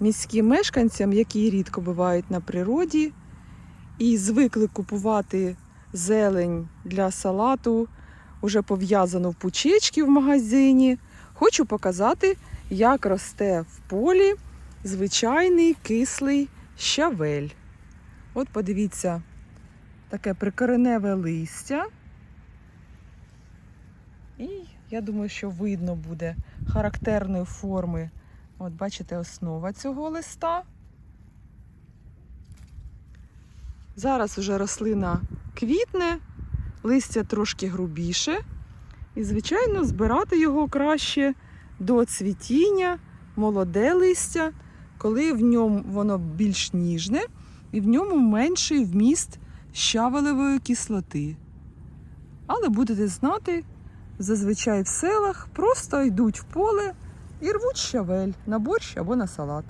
міським мешканцям, які рідко бувають на природі, і звикли купувати зелень для салату, уже пов'язану в пучечки в магазині. Хочу показати, як росте в полі звичайний кислий щавель. От подивіться, таке прикореневе листя. І я думаю, що видно буде характерної форми. От бачите, основа цього листа. Зараз уже рослина квітне, листя трошки грубіше. І, звичайно, збирати його краще до цвітіння, молоде листя, коли в ньому воно більш ніжне і в ньому менший вміст щавелевої кислоти. Але будете знати, зазвичай в селах просто йдуть в поле і рвуть щавель на борщ або на салат.